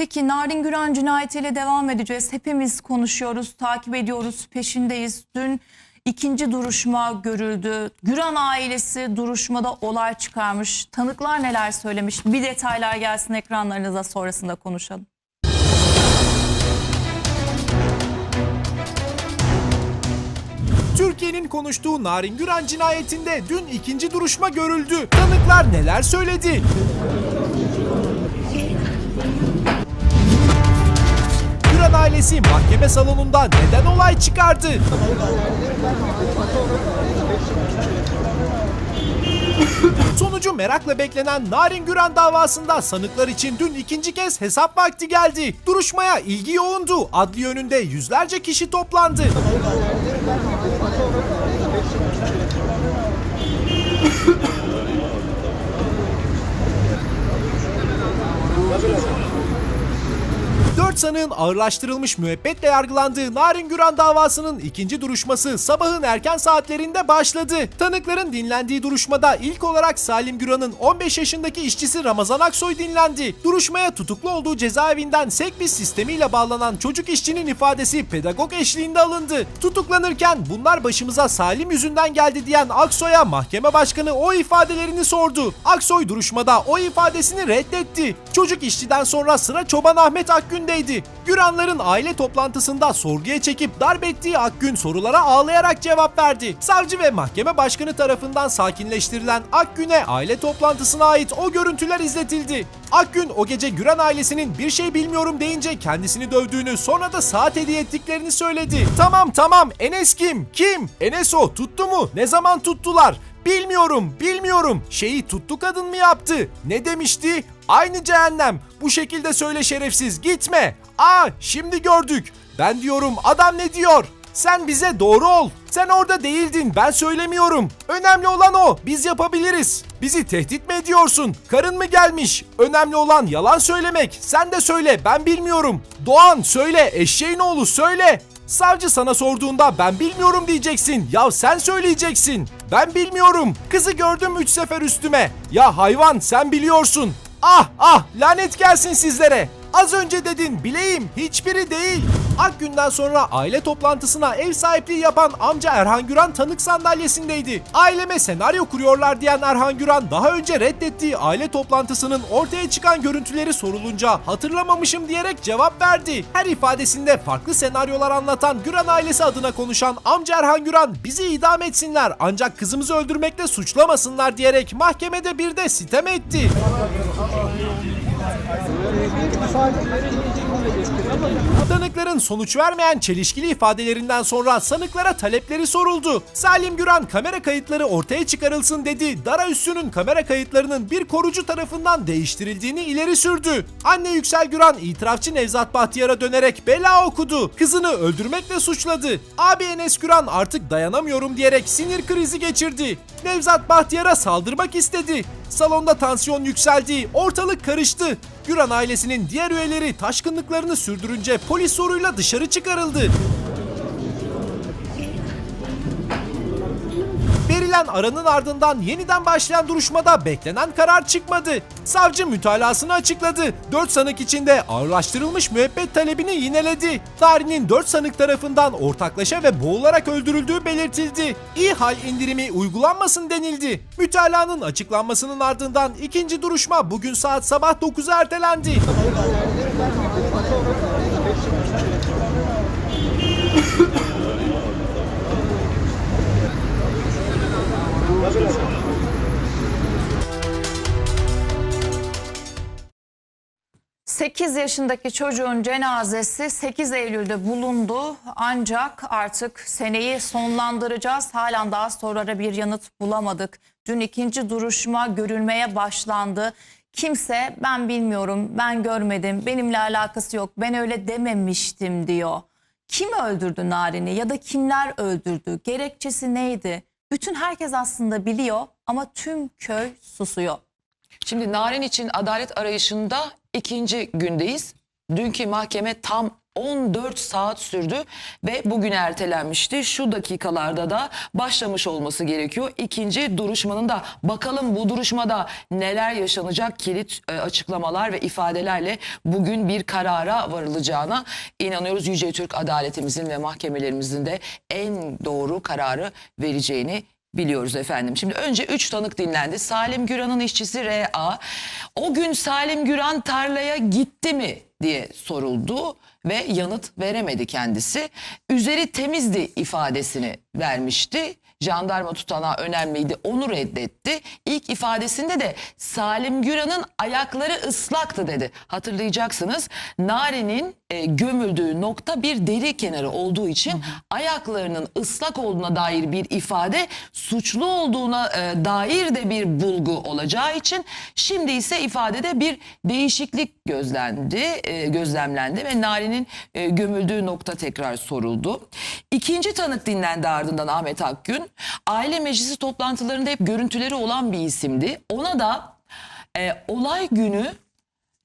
Peki Narin Güran cinayetiyle devam edeceğiz. Hepimiz konuşuyoruz, takip ediyoruz, peşindeyiz. Dün ikinci duruşma görüldü. Güran ailesi duruşmada olay çıkarmış. Tanıklar neler söylemiş? Bir detaylar gelsin ekranlarınıza sonrasında konuşalım. Türkiye'nin konuştuğu Narin Güran cinayetinde dün ikinci duruşma görüldü. Tanıklar neler söyledi? Ailesi mahkeme salonunda neden olay çıkardı? Sonucu merakla beklenen Narin Güran davasında sanıklar için dün ikinci kez hesap vakti geldi. Duruşmaya ilgi yoğundu. Adli önünde yüzlerce kişi toplandı. Sanığın ağırlaştırılmış müebbetle yargılandığı Narin Güran davasının ikinci duruşması sabahın erken saatlerinde başladı. Tanıkların dinlendiği duruşmada ilk olarak Salim Güran'ın 15 yaşındaki işçisi Ramazan Aksoy dinlendi. Duruşmaya tutuklu olduğu cezaevinden Sekbis sistemiyle bağlanan çocuk işçinin ifadesi pedagog eşliğinde alındı. Tutuklanırken bunlar başımıza Salim yüzünden geldi diyen Aksoy'a mahkeme başkanı o ifadelerini sordu. Aksoy duruşmada o ifadesini reddetti. Çocuk işçiden sonra sıra Çoban Ahmet Akgün'deydi. Güranların aile toplantısında sorguya çekip darp ettiği Akgün sorulara ağlayarak cevap verdi. Savcı ve mahkeme başkanı tarafından sakinleştirilen Akgün'e aile toplantısına ait o görüntüler izletildi. Akgün o gece Güran ailesinin bir şey bilmiyorum deyince kendisini dövdüğünü sonra da saat hediye ettiklerini söyledi. Tamam tamam Enes kim? Kim? Enes o tuttu mu? Ne zaman tuttular? Bilmiyorum, bilmiyorum. Şeyi tuttu kadın mı yaptı? Ne demişti? Aynı cehennem. Bu şekilde söyle şerefsiz, gitme. Aa, şimdi gördük. Ben diyorum, adam ne diyor? Sen bize doğru ol. Sen orada değildin, ben söylemiyorum. Önemli olan o, biz yapabiliriz. Bizi tehdit mi ediyorsun? Karın mı gelmiş? Önemli olan yalan söylemek. Sen de söyle, ben bilmiyorum. Doğan söyle, eşeğin oğlu söyle. Savcı sana sorduğunda ben bilmiyorum diyeceksin. Ya sen söyleyeceksin. Ben bilmiyorum. Kızı gördüm üç sefer üstüme. Ya hayvan sen biliyorsun. Ah ah lanet gelsin sizlere. Az önce dedin bileyim hiçbiri değil. Akgün'den sonra aile toplantısına ev sahipliği yapan amca Erhan Güran tanık sandalyesindeydi. Aileme senaryo kuruyorlar diyen Erhan Güran daha önce reddettiği aile toplantısının ortaya çıkan görüntüleri sorulunca hatırlamamışım diyerek cevap verdi. Her ifadesinde farklı senaryolar anlatan Güran ailesi adına konuşan amca Erhan Güran bizi idam etsinler ancak kızımızı öldürmekle suçlamasınlar diyerek mahkemede bir de sitem etti. Tanıkların sonuç vermeyen çelişkili ifadelerinden sonra sanıklara talepleri soruldu. Salim Güran kamera kayıtları ortaya çıkarılsın dedi. Dara Üssü'nün kamera kayıtlarının bir korucu tarafından değiştirildiğini ileri sürdü. Anne Yüksel Güran itirafçı Nevzat Bahtiyar'a dönerek bela okudu. Kızını öldürmekle suçladı. Abi Enes Güran artık dayanamıyorum diyerek sinir krizi geçirdi. Nevzat Bahtiyar'a saldırmak istedi. Salonda tansiyon yükseldi, ortalık karıştı. Güran ailesinin diğer üyeleri taşkınlıklarını sürdürünce polis soruyla dışarı çıkarıldı. Verilen aranın ardından yeniden başlayan duruşmada beklenen karar çıkmadı. Savcı mütalasını açıkladı. 4 sanık içinde ağırlaştırılmış müebbet talebini yineledi. Tarihinin 4 sanık tarafından ortaklaşa ve boğularak öldürüldüğü belirtildi. İyi indirimi uygulanmasın denildi. Mütalanın açıklanmasının ardından ikinci duruşma bugün saat sabah 9'a ertelendi. Sekiz yaşındaki çocuğun cenazesi 8 Eylül'de bulundu ancak artık seneyi sonlandıracağız. Halen daha sorulara bir yanıt bulamadık. Dün ikinci duruşma görülmeye başlandı. Kimse ben bilmiyorum, ben görmedim, benimle alakası yok, ben öyle dememiştim diyor. Kim öldürdü Narin'i ya da kimler öldürdü? Gerekçesi neydi? Bütün herkes aslında biliyor ama tüm köy susuyor. Şimdi Narin için adalet arayışında ikinci gündeyiz. Dünkü mahkeme tam 14 saat sürdü ve bugün ertelenmişti. Şu dakikalarda da başlamış olması gerekiyor. İkinci duruşmanın da bakalım bu duruşmada neler yaşanacak kilit e, açıklamalar ve ifadelerle bugün bir karara varılacağına inanıyoruz. Yüce Türk adaletimizin ve mahkemelerimizin de en doğru kararı vereceğini biliyoruz efendim. Şimdi önce 3 tanık dinlendi. Salim Güran'ın işçisi R.A. O gün Salim Güran tarlaya gitti mi diye soruldu ve yanıt veremedi kendisi. Üzeri temizdi ifadesini vermişti. Jandarma tutanağı önemliydi onu reddetti. İlk ifadesinde de Salim Güran'ın ayakları ıslaktı dedi. Hatırlayacaksınız Nari'nin e, gömüldüğü nokta bir deri kenarı olduğu için ayaklarının ıslak olduğuna dair bir ifade suçlu olduğuna e, dair de bir bulgu olacağı için şimdi ise ifadede bir değişiklik gözlendi, e, gözlemlendi ve Nari'nin e, gömüldüğü nokta tekrar soruldu. İkinci tanık dinlendi ardından Ahmet Akgün. Aile meclisi toplantılarında hep görüntüleri olan bir isimdi. Ona da e, olay günü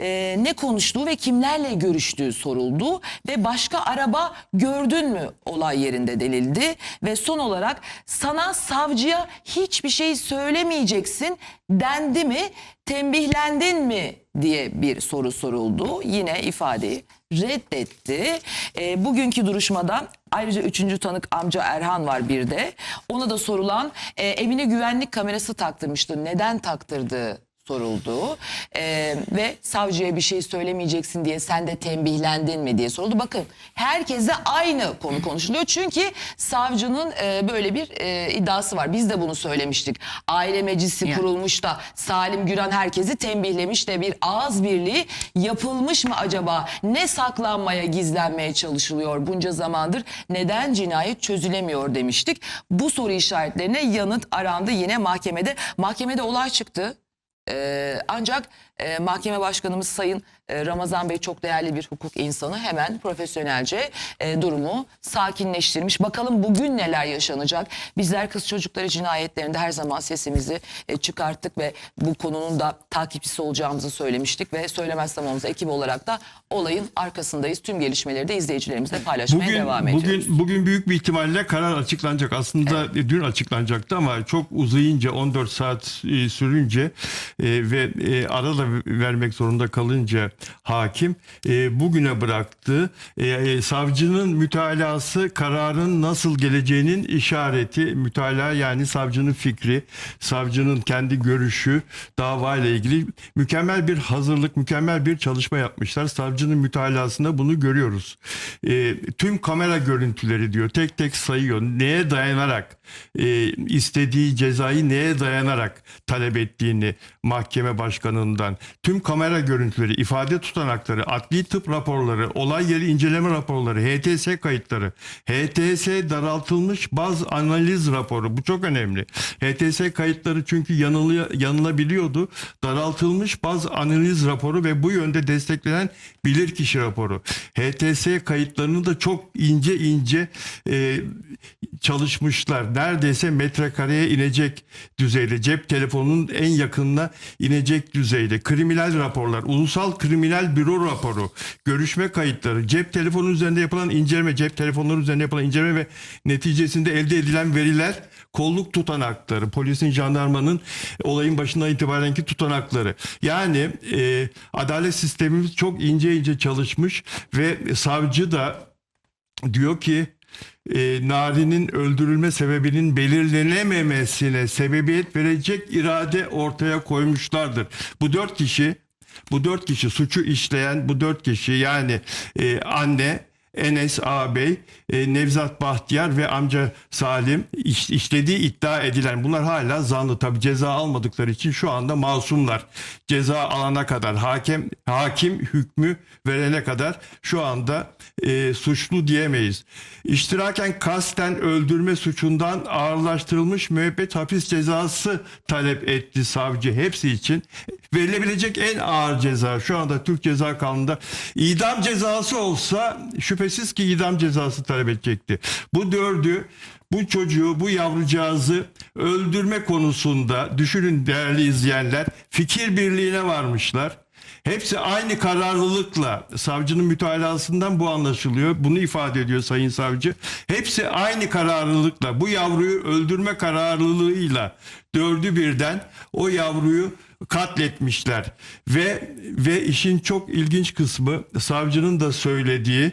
e, ne konuştuğu ve kimlerle görüştüğü soruldu ve başka araba gördün mü olay yerinde denildi ve son olarak sana savcıya hiçbir şey söylemeyeceksin dendi mi tembihlendin mi diye bir soru soruldu yine ifadeyi reddetti. E, bugünkü duruşmada ayrıca üçüncü tanık amca Erhan var bir de. Ona da sorulan e, evine güvenlik kamerası taktırmıştı. Neden taktırdığı soruldu Ee, ve savcıya bir şey söylemeyeceksin diye sen de tembihlendin mi diye soruldu. Bakın herkese aynı konu konuşuluyor çünkü savcının e, böyle bir e, iddiası var. Biz de bunu söylemiştik. Aile meclisi Ya. kurulmuş da Salim Güran herkesi tembihlemiş de bir ağız birliği yapılmış mı acaba? Ne saklanmaya gizlenmeye çalışılıyor bunca zamandır? Neden cinayet çözülemiyor demiştik. Bu soru işaretlerine yanıt arandı yine mahkemede. Mahkemede olay çıktı. Ee, ancak e, mahkeme başkanımız Sayın Ramazan Bey çok değerli bir hukuk insanı hemen profesyonelce e, durumu sakinleştirmiş. Bakalım bugün neler yaşanacak? Bizler kız çocukları cinayetlerinde her zaman sesimizi e, çıkarttık ve bu konunun da takipçisi olacağımızı söylemiştik ve söylemezsem olmaz ekip olarak da olayın arkasındayız. Tüm gelişmeleri de izleyicilerimizle paylaşmaya Bugün, devam ediyoruz. bugün, bugün büyük bir ihtimalle karar açıklanacak. Aslında e, dün açıklanacaktı ama çok uzayınca 14 saat e, sürünce e, ve e, ara da vermek zorunda kalınca hakim e, bugüne bıraktı. E, e, savcının mütalası kararın nasıl geleceğinin işareti. Mütalaa yani savcının fikri, savcının kendi görüşü davayla ilgili mükemmel bir hazırlık, mükemmel bir çalışma yapmışlar. Savcının mütalasında bunu görüyoruz. E, tüm kamera görüntüleri diyor tek tek sayıyor. Neye dayanarak e, istediği cezayı neye dayanarak talep ettiğini mahkeme başkanından tüm kamera görüntüleri, ifade tutanakları, adli tıp raporları, olay yeri inceleme raporları, HTS kayıtları, HTS daraltılmış baz analiz raporu bu çok önemli. HTS kayıtları çünkü yanılı, yanılabiliyordu. Daraltılmış baz analiz raporu ve bu yönde desteklenen bilirkişi raporu. HTS kayıtlarını da çok ince ince e, çalışmışlar. Neredeyse metrekareye inecek düzeyde. Cep telefonunun en yakınına inecek düzeyde. Kriminal raporlar, ulusal kriminal büro raporu, görüşme kayıtları, cep telefonu üzerinde yapılan inceleme, cep telefonları üzerinde yapılan inceleme ve neticesinde elde edilen veriler, kolluk tutanakları, polisin, jandarmanın olayın başından itibarenki tutanakları. Yani e, adalet sistemimiz çok ince ince çalışmış ve savcı da diyor ki e, Nari'nin öldürülme sebebinin belirlenememesine sebebiyet verecek irade ortaya koymuşlardır. Bu dört kişi bu dört kişi suçu işleyen bu dört kişi yani e, anne Enes ağabey, e, Nevzat Bahtiyar ve amca Salim iş- işlediği iddia edilen bunlar hala zanlı tabi ceza almadıkları için şu anda masumlar. Ceza alana kadar hakem hakim hükmü verene kadar şu anda e, suçlu diyemeyiz. İştiraken kasten öldürme suçundan ağırlaştırılmış müebbet hapis cezası talep etti savcı hepsi için. Verilebilecek en ağır ceza şu anda Türk Ceza Kanunu'nda idam cezası olsa şüphesiz ki idam cezası talep edecekti. Bu dördü bu çocuğu, bu yavrucağızı öldürme konusunda düşünün değerli izleyenler fikir birliğine varmışlar. Hepsi aynı kararlılıkla savcının mütalasından bu anlaşılıyor. Bunu ifade ediyor sayın savcı. Hepsi aynı kararlılıkla bu yavruyu öldürme kararlılığıyla dördü birden o yavruyu katletmişler. Ve ve işin çok ilginç kısmı savcının da söylediği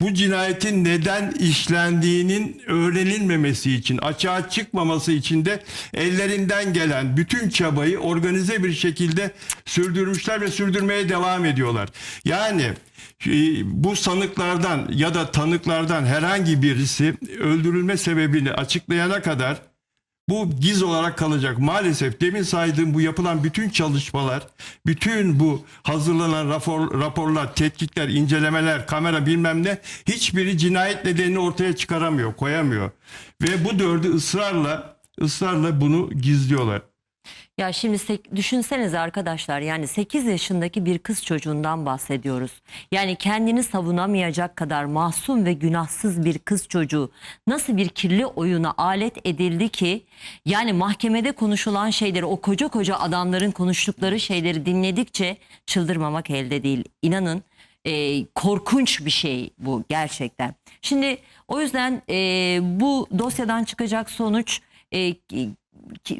bu cinayetin neden işlendiğinin öğrenilmemesi için, açığa çıkmaması için de ellerinden gelen bütün çabayı organize bir şekilde sürdürmüşler ve sürdürmeye devam ediyorlar. Yani e, bu sanıklardan ya da tanıklardan herhangi birisi öldürülme sebebini açıklayana kadar bu giz olarak kalacak. Maalesef demin saydığım bu yapılan bütün çalışmalar, bütün bu hazırlanan rapor, raporlar, tetkikler, incelemeler, kamera bilmem ne hiçbiri cinayet nedenini ortaya çıkaramıyor, koyamıyor. Ve bu dördü ısrarla ısrarla bunu gizliyorlar. Ya şimdi sek- düşünsenize arkadaşlar yani 8 yaşındaki bir kız çocuğundan bahsediyoruz. Yani kendini savunamayacak kadar masum ve günahsız bir kız çocuğu nasıl bir kirli oyuna alet edildi ki yani mahkemede konuşulan şeyleri o koca koca adamların konuştukları şeyleri dinledikçe çıldırmamak elde değil. İnanın e, korkunç bir şey bu gerçekten. Şimdi o yüzden e, bu dosyadan çıkacak sonuç e,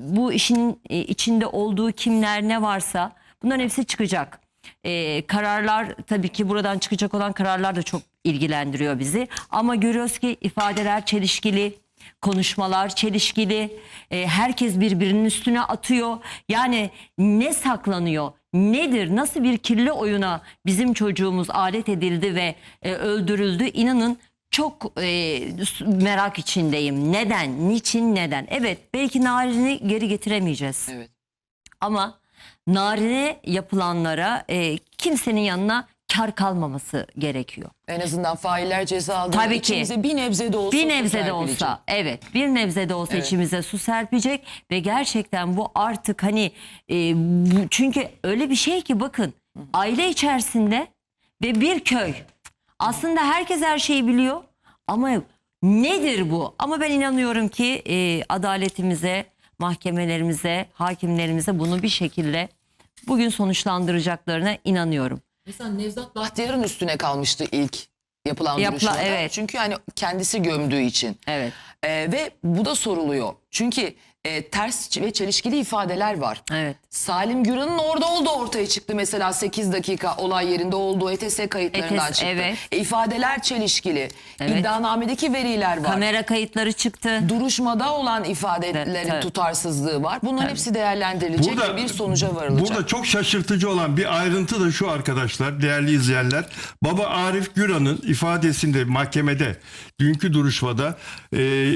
bu işin e, içinde olduğu kimler ne varsa bunların hepsi çıkacak. E, kararlar tabii ki buradan çıkacak olan kararlar da çok ilgilendiriyor bizi. Ama görüyoruz ki ifadeler çelişkili, konuşmalar çelişkili, e, herkes birbirinin üstüne atıyor. Yani ne saklanıyor? Nedir? Nasıl bir kirli oyuna bizim çocuğumuz alet edildi ve e, öldürüldü? İnanın çok e, merak içindeyim. Neden? Niçin? Neden? Evet belki Narin'i geri getiremeyeceğiz. Evet. Ama Narin'e yapılanlara e, kimsenin yanına kar kalmaması gerekiyor. En azından failler ceza aldı. Tabii ki. İçimize bir nebze de olsa. Bir nebze de olsa evet bir nebze de olsa Evet. içimize su serpecek ve gerçekten bu artık hani e, bu, çünkü öyle bir şey ki bakın aile içerisinde ve bir köy aslında herkes her şeyi biliyor ama nedir bu ama ben inanıyorum ki e, adaletimize mahkemelerimize hakimlerimize bunu bir şekilde bugün sonuçlandıracaklarına inanıyorum. Mesela Nevzat Bahtiyar'ın üstüne kalmıştı ilk yapılan Yapla- duruşmada. evet. Çünkü hani kendisi gömdüğü için. Evet Ee, ve bu da soruluyor. Çünkü e, ters ve çelişkili ifadeler var. evet. Salim Güran'ın orada olduğu ortaya çıktı mesela 8 dakika olay yerinde olduğu ETS kayıtlarından ETS, çıktı. evet. E, ifadeler çelişkili. Evet. İddianamedeki veriler var. Kamera kayıtları çıktı. Duruşmada olan Evet, ifadelerin tabii. tutarsızlığı var. Bunların hepsi değerlendirilecek ve bir sonuca varılacak. Burada çok şaşırtıcı olan bir ayrıntı da şu arkadaşlar, değerli izleyenler. Baba Arif Güran'ın ifadesinde mahkemede, dünkü duruşmada e,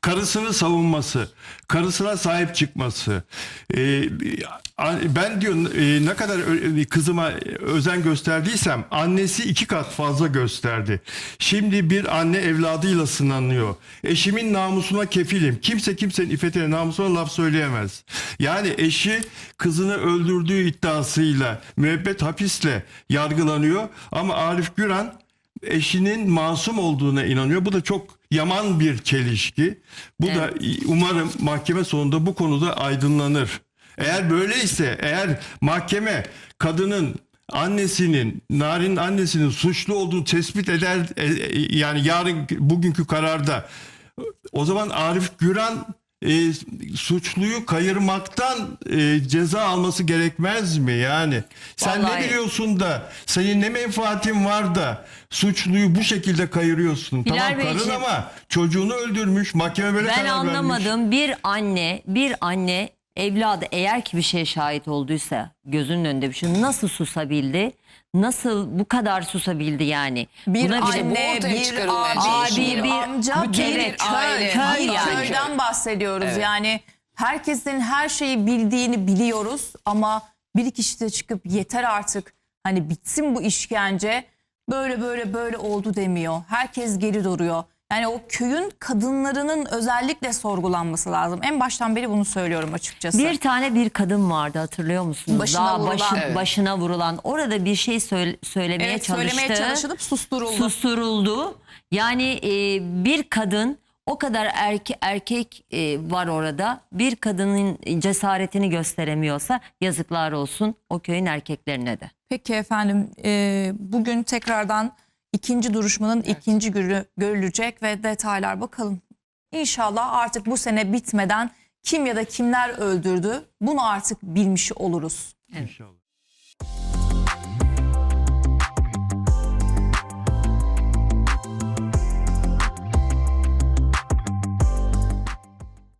karısını savunması, karısına sahip çıkması. E, ben diyor e, ne kadar kızıma özen gösterdiysem annesi iki kat fazla gösterdi. Şimdi bir anne evladıyla sınanıyor. Eşimin namusuna kefilim. Kimse kimsenin iffetine namusuna laf söyleyemez. Yani eşi kızını öldürdüğü iddiasıyla müebbet hapisle yargılanıyor. Ama Arif Güran eşinin masum olduğuna inanıyor. Bu da çok yaman bir çelişki. Bu da umarım mahkeme sonunda bu konuda aydınlanır. Eğer böyleyse, eğer mahkeme kadının annesinin, Narin'in annesinin suçlu olduğunu tespit eder e, e, yani yarın bugünkü kararda o zaman Arif Güran e, suçluyu kayırmaktan e, ceza alması gerekmez mi yani? Sen Vallahi- ne biliyorsun da senin ne menfaatin var da suçluyu bu şekilde kayırıyorsun. Hilal tamam karın Beyciğim- ama çocuğunu öldürmüş. Mahkeme böyle Ben karar vermiş. anlamadım. Bir anne, bir anne evladı eğer ki bir şeye şahit olduysa gözünün önünde bir şey nasıl susabildi? Nasıl bu kadar susabildi yani? Bir Buna bir- anne, ortaya bir çıkarılmaya abi, bir amca, Bütün bir bir köy. aile, köy Hatta yani. Köyden bahsediyoruz yani. Herkesin her şeyi bildiğini biliyoruz ama bir kişi de çıkıp yeter artık hani bitsin bu işkence böyle böyle böyle oldu demiyor. Herkes geri duruyor. Yani o köyün kadınlarının özellikle sorgulanması lazım. En baştan beri bunu söylüyorum açıkçası. Bir tane bir kadın vardı hatırlıyor musunuz? Başına Daha vurulan. başın- Evet. başına vurulan. Orada bir şey söyle- söylemeye evet, çalıştı. söylemeye çalışılıp susturuldu. susturuldu. Yani e, bir kadın O kadar erke, erkek e, var orada. Bir kadının cesaretini gösteremiyorsa yazıklar olsun o köyün erkeklerine de. Peki efendim e, bugün tekrardan ikinci duruşmanın ikinci günü görülecek ve detaylar bakalım. İnşallah artık bu sene bitmeden kim ya da kimler öldürdü bunu artık bilmiş oluruz. İnşallah.